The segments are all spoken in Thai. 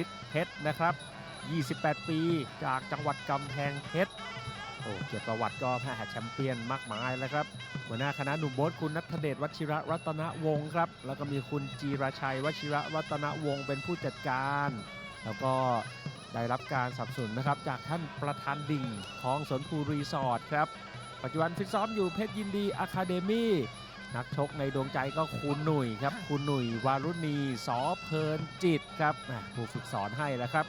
ฤทธิ์เพชรนะครับ 28 ปีจากจังหวัดกำแพงเพชรโอ้เกียรติประวัติก็แพ้แชมเปี้ยนมากมายแล้วครับหัวหน้าคณะหนุ่มโบ๊ทคุณนัทเดชวชิระรัตนวงศ์ครับ แล้วก็มีคุณจีราชัยวชิระรัตนวงศ์เป็นผู้จัดการ แล้วก็ได้รับการสนับสนุนนะครับจากท่านประธานดิ่งของสวนภูรีสอร์ทครับ ปัจจุบันฟิตซ้อมอยู่เพชรยินดีอะคาเดมี่ นักชกในดวงใจก็คุณหนุ่ยครับคุณหนุ่ยวารุณีสอเพลินจิตครับผู้ฝึกสอนให้แล้วครับ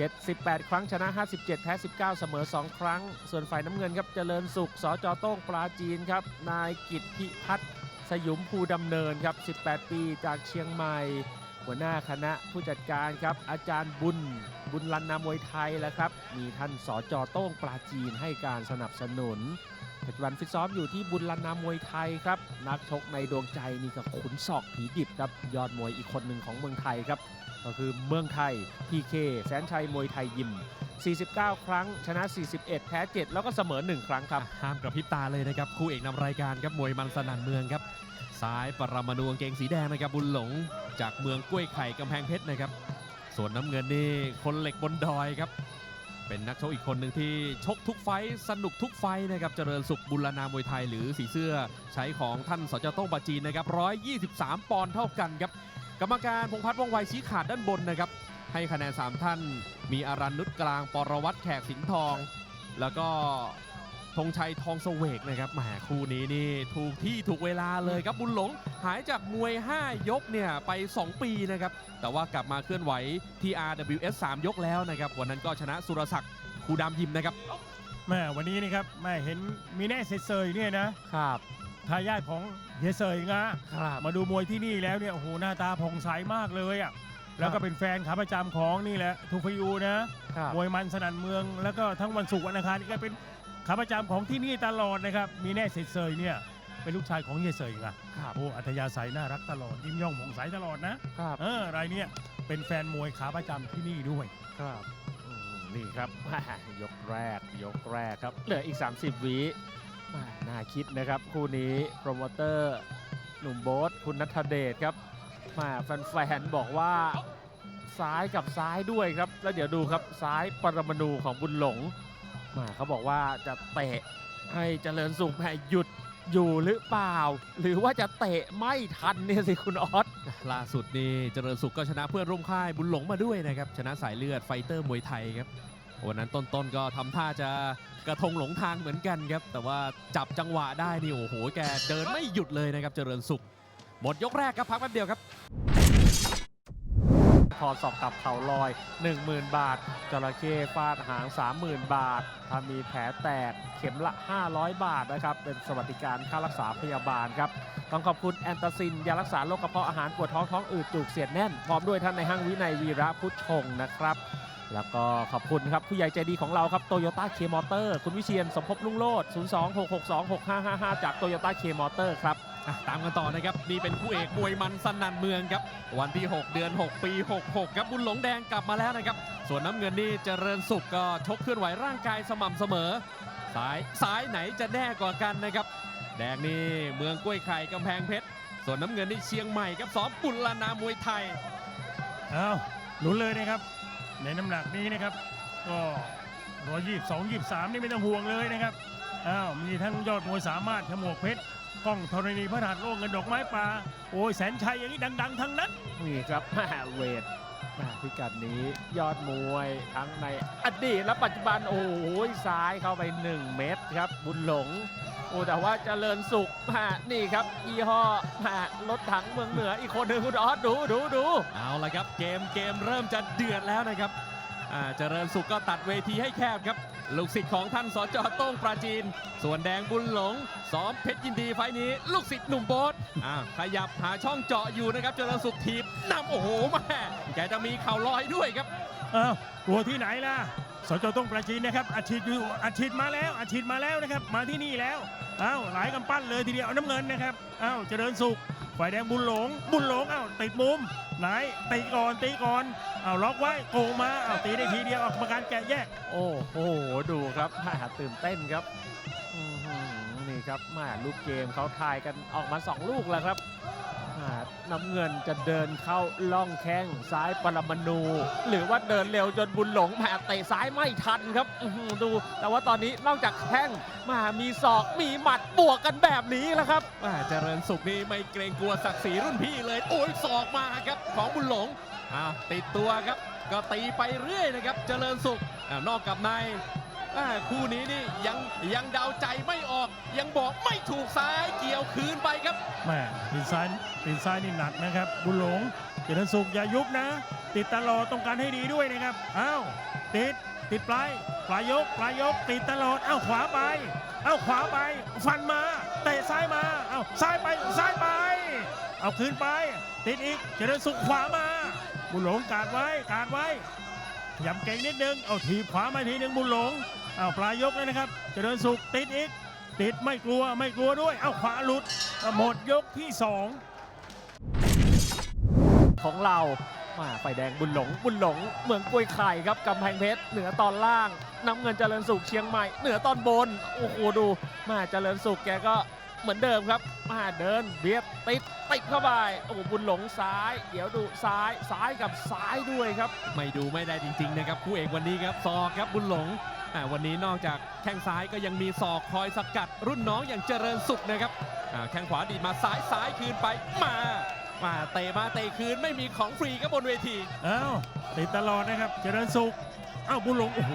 78 ครั้งชนะ 57 แพ้ 19 เสมอ 2 ครั้ง ส่วนฝ่ายน้ำเงินครับเจริญสุขสจโต้งปราจีนครับ นายกิตพิพัฒน์สยุมภูดำเนินครับ 18 ปีจากเชียงใหม่ หัวหน้าคณะผู้จัดการครับ อาจารย์บุญ บุญลันนามวยไทยแล้วครับ มีท่านสจโต้งปราจีนให้การสนับสนุน ปัจจุบันฟิตซ้อมอยู่ที่บุญลันนามวยไทยครับ นักชกในดวงใจนี่ก็ขุนศอกผีดิบครับ ยอดมวยอีกคนหนึ่งของเมืองไทยครับ ก็คือเมืองไทย PK แสนชัยมวยไทยยิม 49 ครั้ง ชนะ 41 แพ้ 7 แล้วก็เสมอ 1 ครั้งครับ ห้ามกระพริบตาเลยนะครับ คู่เอกนำรายการครับมวยมันสนั่นเมืองครับ ซ้ายปรมาณูกางเกงสีแดงนะครับ บุญหลง จากเมืองกล้วยไข่กำแพงเพชรนะครับ ส่วนน้ำเงินนี่คนเหล็กบนดอยครับ เป็นนักชกอีกคนหนึ่งที่ชกทุกไฟสนุกทุกไฟนะครับเจริญสุขบุรณามวยไทยหรือสีเสื้อใช้ของท่านสจโต้งปาจีนนะครับ123 ปอนด์เท่ากันครับกรรมการพงพัฒน์ว่องไวชี้ขาดด้านบนนะครับ ให้คะแนน 3 ท่าน มีอารันนุชกลาง ปรวัตรแขกสิงห์ทอง แล้วก็ ธงชัยทองเสวกนะครับแหมคู่นี้นี่ถูกที่ถูกเวลาเลยครับบุญหลง หายจากมวย 5 ยกเนี่ยไป 2 ปีนะครับ แต่ว่ากลับมาเคลื่อนไหวที่ RWS 3 ยกแล้วนะครับ วันนั้นก็ชนะสุรศักดิ์ครูดำยิมนะครับแม่วันนี้นี่ครับแม่เห็นมีแน่เซเซยเนี่ยนะครับทายาทของเฮเซยงะครับมาดูมวยที่นี่แล้วเนี่ยโอ้โหหน้าตาผ่องใสมากเลยอะแล้วก็เป็นแฟนขาประจำของนี่แหละทูฟิยูนะครับมวยมันสนั่นเมืองแล้วก็ทั้งวันศุกร์วันอังคารนี่ก็เป็น ขาประจำของที่นี่ตลอดนะครับ มีแน่เซเซยเนี่ย เป็นลูกชายของเฮเซยงะครับโอ้อัธยาศัยน่ารักตลอด ยิ้มย่องผ่องใสตลอดนะ ครับเออรายเนี่ยเป็นแฟนมวยขาประจำที่นี่ด้วย ครับอืมนี่ครับแหม่ยกแรก ยกแรกครับ เหลืออีก 30วิแหม่น่าคิดนะครับ คู่นี้โปรโมเตอร์หนุ่มโบ๊ทคุณนัทเดชครับแหม่แฟนๆบอกว่าซ้ายกับซ้ายด้วยครับ แล้วเดี๋ยวดูครับซ้ายปรมาณูของบุญหลง ม่เขาบอกว่าจะเตะให้เจริญสุขแหม่หยุดอยู่หรือเปล่า หรือว่าจะเตะไม่ทันเนี่ยสิคุณออสล่าสุดนี่เจริญสุขก็ชนะเพื่อนร่วมค่ายบุญหลงมาด้วยนะครับ ชนะสายเลือดไฟเตอร์มวยไทยครับวันนั้นต้นๆก็ทำท่าจะกระทงหลงทางเหมือนกันครับ แต่ว่าจับจังหวะได้นี่โอ้โหแกเดินไม่หยุดเลยนะครับเจริญสุข หมดยกแรกครับพักแป๊บเดียวครับ พอสอบกับเขาลอย 10,000 บาท จระเข้ฟาดหาง 30,000 บาท ถ้ามีแผลแตกเข็มละ 500 บาทนะครับ เป็นสวัสดิการค่ารักษาพยาบาลครับ ต้องขอบคุณแอนตาซิน ยารักษาโรคกระเพาะอาหารปวดท้องท้องอืดจุกเสียดแน่น พร้อมด้วยท่านในห้างวินัยวีระพุทธชงนะครับแล้วก็ขอบคุณครับผู้ใหญ่ใจดีของเราครับโตโยต้าเคมอเตอร์คุณวิเชียนสมภพลุ่งโลด 026626555 จากโตโยต้าเคมอเตอร์ครับ อะตามกันต่อนะครับ นี่เป็นคู่เอกมวยมันสนั่นเมืองครับ วันที่ 6 เดือน 6 ปี 66 ครับบุญหลงแดงกลับมาแล้วนะครับ ส่วนน้ำเงินนี่เจริญสุขก็ชกเคลื่อนไหวร่างกายสม่ำเสมอซ้ายซ้ายไหนจะแน่กว่ากันนะครับ แดงนี่เมืองกล้วยไข่กำแพงเพชรส่วนน้ำเงินนี่เชียงใหม่ครับซ้อมปุลลานามวยไทยเอาลุ้นเลยนะครับ ในน้ำหนักนี้นะครับ ก็ร้อยยี่สิบสองยี่สามนี่ไม่ต้องห่วงเลยนะครับอ้าวมีทั้งยอดมวยสามารถขมวกเพชร กล้องธรณีพระหัตถ์โลกเงินดอกไม้ป่าโอ้ยแสนชัยอย่างนี้ดัง ๆ ทั้งนั้น นี่ครับแม่เวทแม่พิกัดนี้ยอดมวยทั้งในอดีตและปัจจุบันโอ้โหซ้ายเข้าไป 1 เม็ดครับ บุญหลงโอ้แต่ว่าเจริญสุขแม่นี่ครับยี่ห้อแม่รถถังเมืองเหนืออีกคนหนึ่งคุณออสดูดูดูเอาละครับเกมเกมเริ่มจะเดือดแล้วนะครับอ่าเจริญสุขก็ตัดเวทีให้แคบครับ ลูกศิษย์ของท่านสจโต้งปราจีน ส่วนแดงบุญหลงซ้อมเพชรยินดีไฟนี้ ลูกศิษย์หนุ่มโบ๊ทอ่าขยับหาช่องเจาะอยู่นะครับเจริญสุขทีบนำโอ้โหแม่แกจะมีเข่าลอยด้วยครับอ้าวกลัวที่ไหนล่ะสจต้องประจีนนะครับอาชีพอยู่อาชีพมาแล้วอาชีพมาแล้วนะครับ มาที่นี่แล้วอ้าวหลายกำปั้นเลยทีเดียวน้ำเงินนะครับอ้าวเจริญสุข ฝ่ายแดงบุญหลง บุญหลงอ้าวติดมุมไหนตีก่อนตีก่อนเอาล็อกไว้โกงมาเอ้าตีได้ทีเดียวออกมาการแกะแยก โอ้โหดูครับแม่ตื่นเต้นครับนี่ครับแม่ลูกเกมเขาทายกันออกมา 2 ลูกแล้วครับ น้ำเงินจะเดินเข้าล่องแข้งซ้ายปรมาณูหรือว่าเดินเร็วจนบุญหลงแหมเตะซ้ายไม่ทันครับดู แต่ว่าตอนนี้นอกจากแข้งมามีศอกมีหมัดบวกกันแบบนี้แล้วครับเจริญสุขนี่ไม่เกรงกลัวศักดิ์ศรีรุ่นพี่เลย โอ้ยศอกมาครับ ของบุญหลงติดตัวครับ ก็ตีไปเรื่อยนะครับ เจริญสุขอนอกกับใน อ่าคู่นี้นี่ยังยังเดาใจไม่ออก ยังบอกไม่ถูกซ้ายเกี่ยวคืนไปครับแม่ตีนซ้ายตีนซ้ายนี่หนักนะครับ บุญหลงเจริญสุขอย่ายุบนะ ติดตลอดต้องการให้ดีด้วยนะครับอ้าวติดติดปลายปลายยกปลายยกติดตลอดเอ้าขวาไปเอ้าขวาไป ฟันมาเตะซ้ายมาเอ้าซ้ายไปซ้ายไป เอาคืนไป ติดอีกเจริญสุขขวามาบุญหลงการไว้การไว้ยำเก่งนิดนึง เอาถีบขวามาทีนึงบุญหลง อาปลายยกเลยนะครับเจริญสุขติดอีก ติดไม่กลัวไม่กลัวด้วย เอาขวาหลุดหมดยกที่สองของเรามาไฟแดงบุญหลง บุญหลง เมืองกล้วยไข่ครับกำแพงเพชรเหนือตอนล่างน้ำเงินเจริญสุขเชียงใหม่ เหนือตอนบนโอ้โหดูมาเจริญสุขแกก็เหมือนเดิมครับมาเดินเบียดติดติดเข้าไปโอ้โหบุญหลงซ้าย เดี๋ยวดูซ้ายซ้ายกับซ้ายด้วยครับ ไม่ดูไม่ได้จริง ๆ นะครับคู่เอกวันนี้ครับศอครับบุญหลง วันนี้นอกจากแข้งซ้ายก็ยังมีศอกคอยสกัด รุ่นน้องอย่างเจริญสุขนะครับแข้งขวาดีมาซ้ายซ้ายคืนไปมามาเตะมาเตะคืนไม่มีของฟรีครับบนเวทีเอ้าติดตลอดนะครับเจริญสุขเอ้าบุญหลงโอ้โห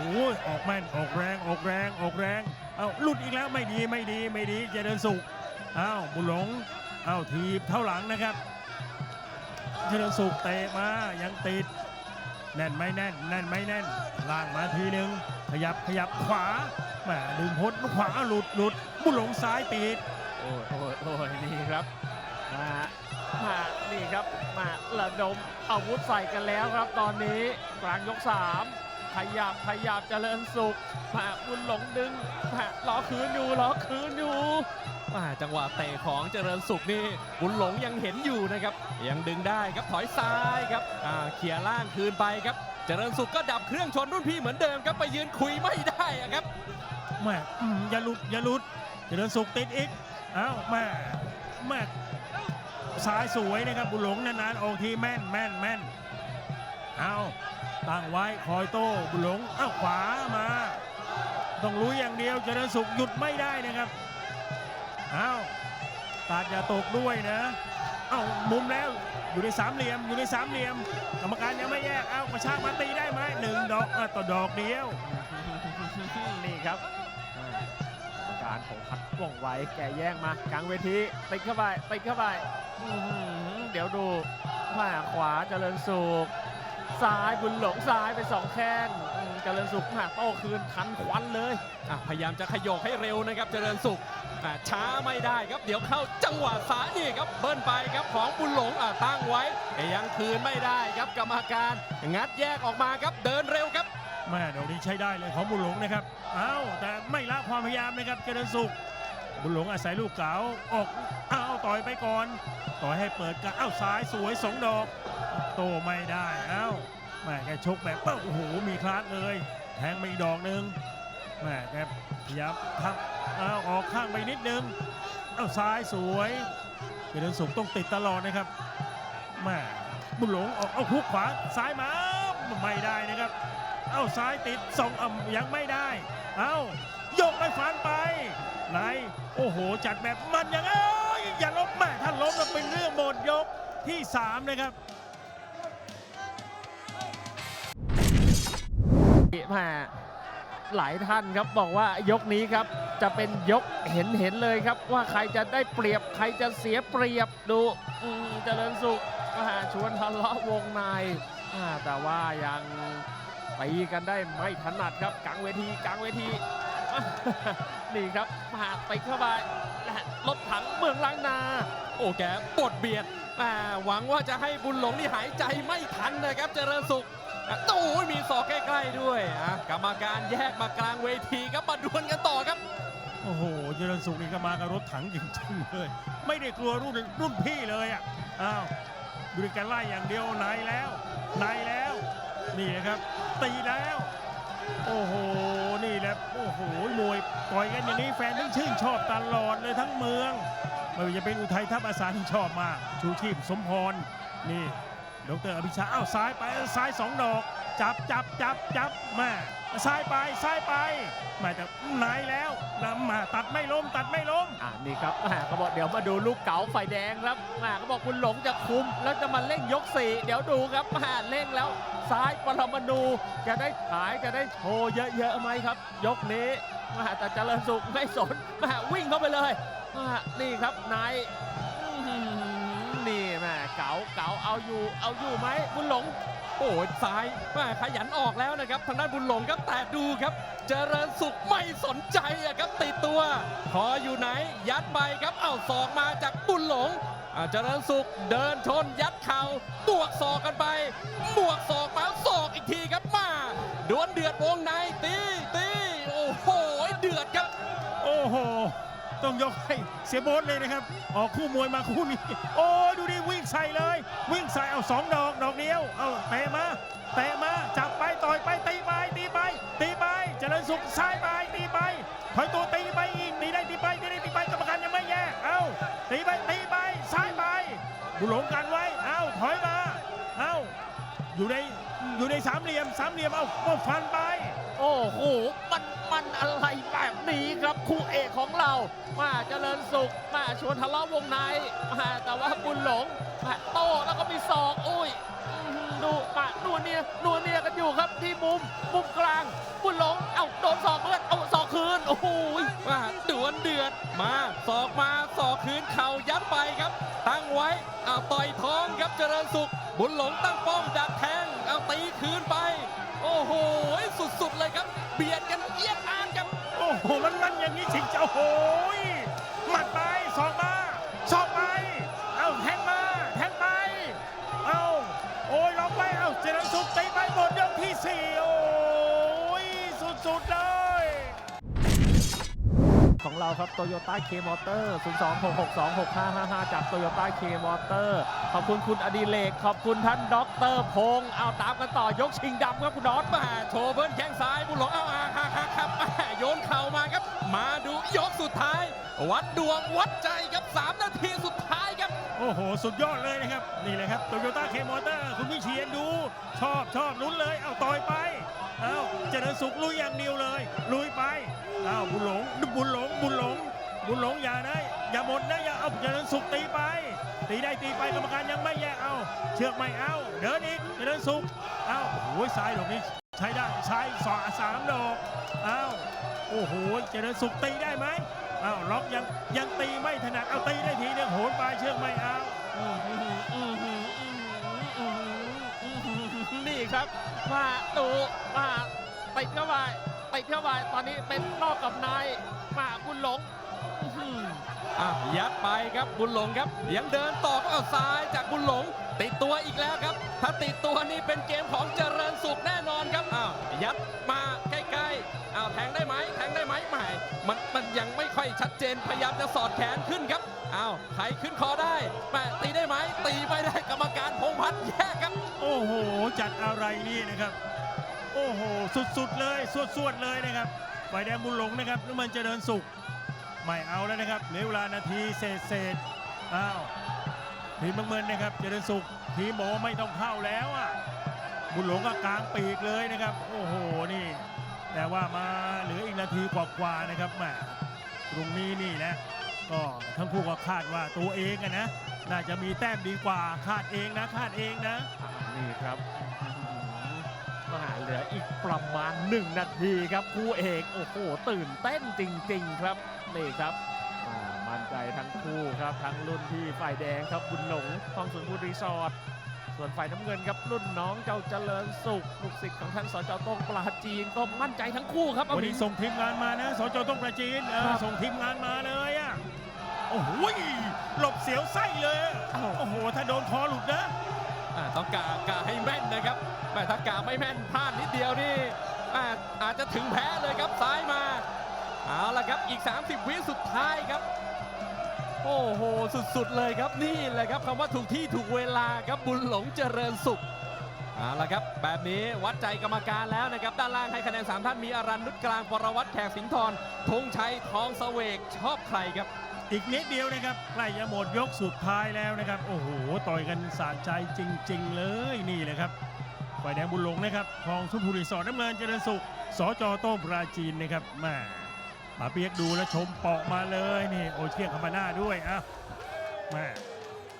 ออกแม่นออกแรงออกแรงออกแรงเอ้าหลุดอีกแล้วไม่ดีไม่ดีไม่ดีเจริญสุขเอ้าบุญหลงเอ้าทีบเท่าหลังนะครับเจริญสุขเตะมายังติดแน่นไม่แน่นแน่นไม่แน่นล่างมาทีหนึ่ง ขยับขยับขวาแหมดึงพ้นขวาหลุดหลุดบุญหลงซ้ายติดโอ้ยโอ้ยโอ้ยนี่ครับมามานี่ครับมาระดมอาวุธใส่กันแล้วครับ ตอนนี้กลางยก3ขยับขยับเจริญสุขมาบุญหลงดึงมาล้อคืนอยู่ล้อคืนอยู่อ่าจังหวะเตะของเจริญสุขนี่บุญหลงยังเห็นอยู่นะครับ ยังดึงได้ครับถอยซ้ายครับอ่าเขี่ยล่างคืนไปครับ เจริญสุขก็ดับเครื่องชนรุ่นพี่เหมือนเดิมครับไปยืนคุยไม่ได้อะครับแม่อืมอย่าหลุดอย่าหลุดเจริญสุขติดอีกเอ้าแม่แม่ซ้ายสวยนะครับบุญหลงนานๆออกทีแม่นแม่นแม่นเอาตั้งไว้คอยโต้บุญหลงเอ้าขวามา ต้องรู้อย่างเดียวเจริญสุขหยุดไม่ได้นะครับเอาตาดอย่าตกด้วยนะ เอามุมแล้วอยู่ในสามเหลี่ยมอยู่ในสามเหลี่ยมกรรมการยังไม่แยกเอากระชากมาตีได้ไหมหนึ่งดอกเอ้าต่อดอกเดียว นี่ครับอ่ากรรมการของพัดว่องไวแกแย่งมากลางเวทีติดเข้าไปติดเข้าไปอื้อหือเดี๋ยวดูมาขวาเจริญสุขซ้ายบุญหลงซ้ายไปสองแข้งอืมเจริญสุขมาโต้คืนทันควันเลย อะพยายามจะขยโกให้เร็วนะครับเจริญสุข อ่ช้าไม่ได้ครับ เดี๋ยวเข้าจังหวะสายนี่ครับเบิ้ลไปครับของบุญหลงอะตั้งไว้ยังคืนไม่ได้ครับกรรมการ งัดแยกออกมาครับเดินเร็วครับแม่เดี๋ยวนี้ใช้ได้เลยของบุญหลงนะครับเอ้าแต่ไม่ละความพยายามนะครับเจริญสุข บุญหลงอาศัยลูกเก๋าออกเอ้าต่อยไปก่อน ต่อยให้เปิดกันเอ้าซ้ายสวยสองดอก โตไม่ได้เอ้าแม่แกชกแบบเป้าโอ้โหมีคลาสเลย แทงไปอีกดอกหนึ่ง แม่แกพยายามทับเอาออกข้างไปนิดนึง เอ้าซ้ายสวยเจริญสุขต้องติดตลอดนะครับแม่บุญหลงออกเอาฮุกขวาซ้ายมาไม่ได้นะครับ เอ้าซ้ายติดส่งอ่ำยังไม่ได้ เอ้ายกไปฟันไปไหนโอ้โห จัดแบบมันยังเอ้ยอย่าล้มแม่ถ้าล้มแล้วเป็นเรื่องหมดยกที่ 3 นะครับแมา หลายท่านครับบอกว่ายกนี้ครับ จะเป็นยกเห็นเห็นเลยครับ ว่าใครจะได้เปรียบใครจะเสียเปรียบดูอืมเจริญสุขมาชวนทะเลาะวงในแต่ว่ายังตีกันได้ไม่ถนัดครับกลางเวทีกลางเวทีนี่ครับมาติดเข้าไปและรถถังเมืองล้างนา โอ้แกปลดเบียดอ่หวังว่าจะให้บุญหลงนี่หายใจไม่ทันนะครับเจริญสุข โอ้ยมีศอกใกล้ๆด้วยอะกรรมการแยกมากลางเวทีครับมาดวลกันต่อครับ โอ้โหเจริญสุขนี่ก็มากับรถถังจริงๆเลย ไม่ได้กลัวรุ่นรุ่นพี่เลยอะอ้าวดูดการไล่อย่างเดียวในแล้วในแล้ว นี่นะครับ ตีแล้ว โอ้โหนี่แหละโอ้โหมวยต่อยกันอย่างนี้แฟนทั้งชื่นชอบตลอดเลยทั้งเมืองไม่ว่าจะเป็นอุทัยทัพอาสาที่ชอบมากชูชีพสมพรนี่ ดรอภิชาอ้าวซ้ายไปซ้ายสองดอก จับจับจับจับแม่ซ้ายไปซ้ายไปแม่แต่ไหนแล้วแล้วมาตัดไม่ล้มตัดไม่ล้มอ่านี่ครับเขาบอกเดี๋ยวมาดูลูกเก๋าไฟแดงครับแหมเขาบอกคุณหลงจะคุม แล้วจะมาเร่งยกสี่เดี๋ยวดูครับแหมเร่งแล้วซ้ายปรมาณูจะได้ขายจะได้โชว์เยอะๆไหมครับ ยกนี้แหมแต่เจริญสุขไม่สนแหมวิ่งเข้าไปเลยแหมนี่ครับนาย นี่แหมเก๋าเก๋าเอาอยู่ เอาอยู่ไหมคุณหลง โอ้ยซ้ายแม่ขยันออกแล้วนะครับ ทางด้านบุญหลงครับแต่ดูครับ เจริญสุขไม่สนใจอะครับติดตัว พออยู่ไหนยัดไปครับเอาศอกมาจากบุญหลงเจริญสุขเดินชนยัดเข่าบวกศอกกันไป บวกศอกมาศอกอีกทีครับมาดวลเดือดวงในตีตีโอ้โหเดือดครับ โอ้โห ต้องยกให้เสียโบทเลยนะครับ ออกคู่มวยมาคู่นี้ โอ้ดูดิวิ่งใส่เลย วิ่งใส่เอาสองดอกดอกเดียว เอาเตะมาเตะมาจับไปต่อยไปตีไปตีไปตีไปเจริญสุขซ้ายไปตีไปถอยตัวตีไปอีกตีได้ตีไปตีได้ตีไปกรรมการยังไม่แยกเอาตีไปตีไปซ้ายไปบุหลงกันไว้เอาถอยมาเอาอยู่ในอยู่ในสามเหลี่ยมสามเหลี่ยมเอาเอาฟันไป โอ้โห มันมันอะไรแบบนี้ ครับคู่เอกของเรา มาเจริญสุข มาชวนทะเลาะวงในมาแต่ว่าบุญหลงมาโต้แล้วก็มีศอกอุ้ยดูมานัวเนียนัวเนียกันอยู่ครับที่มุมมุมกลาง บุญหลงเอ้าโดนศอกเลือดเอาศอกคืนโอ้โหว่าดวลเดือดมาศอกมาศอกคืนเข่ายัดไปครับ ตั้งไว้เอาต่อยท้องครับเจริญสุข บุญหลงตั้งป้อมดักแทงเอาตีคืนไป โอ้โหสุดๆเลยครับ เบียดกันเยียดอานครับ โอ้โห มันมันอย่างนี้จริงจะโอ้โหยหมัดไปสองมาสองไป เอาแทงมาแทงไป เอาโอ้ยล็อกไป เอาเจริญสุขตีไปหมดยกที่สี่โอ้ยสุดๆเลยของเราครับโตโยต้าเคมอเตอร์ 026626555 จากโตโยต้าเคมอเตอร์ ขอบคุณคุณอดิเลก ขอบคุณท่านด็อกเตอร์พงษ์เอาตามกันต่อยกชิงดำครับคุณน็อตมาโชว์เบิ้ลแข้งซ้ายบุญหลงเอาอาฮักฮักครับโยน เข่ามาครับ มาดูยกสุดท้าย วัดดวงวัดใจครับ 3 นาทีสุดท้ายครับ โอ้โห สุดยอดเลยนะครับ นี่เลยครับโตโยต้าเคมอเตอร์คุณวิเชียนดู ชอบชอบลุ้นเลย เอาต่อยไป เอาเจริญสุขลุยอย่างเดียวเลย ลุยไป เอาบุญหลง บุญหลง บุญหลง บุญหลงอย่านะอย่าหมดนะอย่าเอาเจริญสุขตีไป ตีได้ตีไปกรรมการยังไม่แยกเอา เชือกไม่เอา เดินอีกเจริญสุขเอาโอ้ยซ้ายดอกนี้ใช้ได้ซ้สองสามดอกเอา อ้โห เจริญสุขตีได้ไหมเอาวล็อกยังยังตีไม่ถนัด เอาตีได้ทีนึงโหนไปเชือกไม่เอาอนี่ครับมาดูมาติดเข้าไปติดเข้าไปตอนนี้เป็นนอกกับในมาบุญหลงอะยัดไปครับบุญหลงครับ ยังเดินต่อก็เอาซ้ายจากบุญหลง ติดตัวอีกแล้วครับ ถ้าติดตัวนี่เป็นเกมของเจริญสุขแน่นอนครับ ชัดเจนพยายามจะสอดแขนขึ้นครับอ้าวไถขึ้นคอได้แม่ตีได้ไหมตีไม่ได้กรรมการพงพัฒน์แยกครับ โอ้โห จัดอะไรนี่นะครับ โอ้โห สุดๆเลยสวดๆเลยนะครับไฟแดงบุญหลงนะครับแล้วมันเจริญสุขไม่เอาแล้วนะครับเหลือเวลานาทีเศษเศษอ้าวทีมน้ำเงินนะครับ เจริญสุขทีมหมอไม่ต้องเข้าแล้วอะบุญหลงก็กลางปีกเลยนะครับ โอ้โหนี่ แต่ว่ามาเหลืออีกนาทีกว่าๆนะครับแหม ตรงนี้นี่นะก็ทั้งคู่ก็คาดว่าตัวเองอะนะ น่าจะมีแต้มดีกว่าคาดเองนะคาดเองนะนี่ครับมาเหลืออีกประมาณ 1 นาทีครับคู่เอกโอ้โหตื่นเต้นจริง ๆ ครับนี่ครับมั่นใจทั้งคู่ครับทั้งรุ่นพี่ฝ่ายแดงครับบุญหลงทองสวนบุรีสอร์ท ส่วนฝ่ายน้ำเงินครับรุ่นน้องเจ้าเจริญสุขลูกศิษย์ของท่านสจโต้งปลาจีนก็มั่นใจทั้งคู่ครับวันนี้เอาส่งทีมงานมานะสจต้องประจีนเออครับส่งทีมงานมาเลยอะโอ้โหหลบเสียวไส้เลยอะอ้าวโอ้โหถ้าโดนคอหลุดนะอ่าต้องกากาให้แม่นนะครับแม่ถ้ากาไม่แม่นพลาดนิดเดียวนี่อ่าอาจจะถึงแพ้เลยครับซ้ายมาเอาละครับอีก 30 วิสุดท้ายครับ โอ้โห สุดๆเลยครับนี่แหละครับคำว่าถูกที่ถูกเวลาครับบุญหลงเจริญสุขเอาละครับ แบบนี้วัดใจกรรมการแล้วนะครับ ด้านล่างให้คะแนน 3 ท่านมีอารันนุชกลางปรวัตแขกสิงห์ทรธงชัยทองเสวกชอบใครครับ อีกนิดเดียวนะครับใกล้จะหมดยกสุดท้ายแล้วนะครับ โอ้โห ต่อยกันสะใจจริง ๆ เลยนี่แหละครับฝ่ายแดงบุญหลงนะครับคลองสุพรรณรีสอร์ทน้ำเงินเจริญสุขสจโต้งปราจีนนะครับแม่ ปาเปียกดูแล้วชมเปาะมาเลยนี่โอเชียงคามาน่าด้วยอะแม่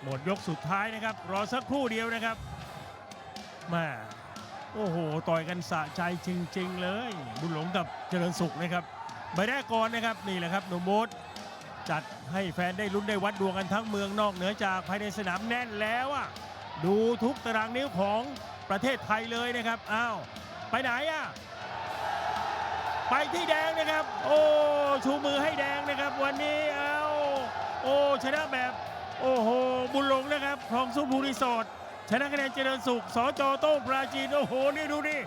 หมดยกสุดท้ายนะครับ รอสักครู่เดียวนะครับแม่โอ้โห ต่อยกันสะใจจริง ๆ เลย บุญหลงกับเจริญสุขนะครับใบแรกก่อนนะครับนี่แหละครับหนุ่มโบ๊ทจัดให้แฟนได้ลุ้นได้วัดดวงกันทั้งเมืองนอกเหนือจากภายในสนามแน่นแล้วอะดูทุกตารางนิ้วของประเทศไทยเลยนะครับ อ้าว ไปไหนอะ ไปที่แดงนะครับ โอ้ชูมือให้แดงนะครับ วันนี้เอาโอ้ชนะแบบ โอ้โหบุญหลงนะครับคลองสุภูรีสอร์ทชนะคะแนนเจริญสุขสจโต้งปราจีนโอ้โหนี่ดูดิ